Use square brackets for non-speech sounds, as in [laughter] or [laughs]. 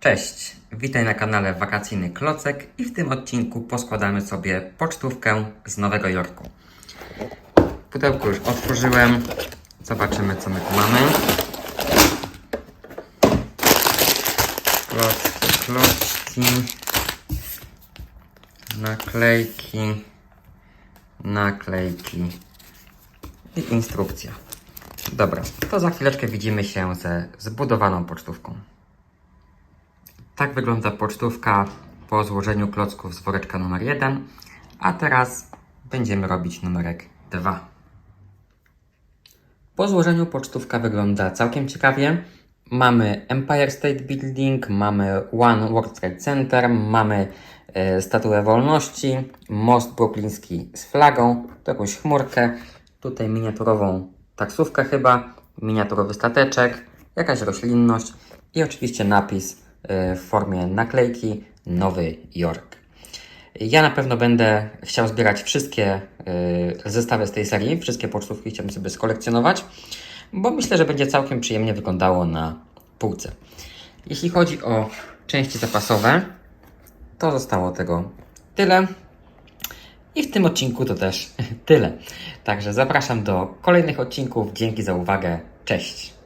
Cześć, witaj na kanale Wakacyjny Klocek i w tym odcinku poskładamy sobie pocztówkę z Nowego Jorku. Pudełko już otworzyłem, zobaczymy co my tu mamy. Klocki, klocki, naklejki, naklejki i instrukcja. Dobra, to za chwileczkę widzimy się ze zbudowaną pocztówką. Tak wygląda pocztówka po złożeniu klocków z woreczka numer 1, a teraz będziemy robić numerek 2. Po złożeniu pocztówka wygląda całkiem ciekawie. Mamy Empire State Building, mamy One World Trade Center, mamy e, Statuę Wolności, most brukliński z flagą, tu jakąś chmurkę, tutaj miniaturową taksówkę chyba, miniaturowy stateczek, jakaś roślinność i oczywiście napis w formie naklejki Nowy Jork. Ja na pewno będę chciał zbierać wszystkie y, zestawy z tej serii, wszystkie pocztówki chciałbym sobie skolekcjonować, bo myślę, że będzie całkiem przyjemnie wyglądało na półce. Jeśli chodzi o części zapasowe, to zostało tego tyle. I w tym odcinku to też [laughs] tyle. Także zapraszam do kolejnych odcinków. Dzięki za uwagę. Cześć.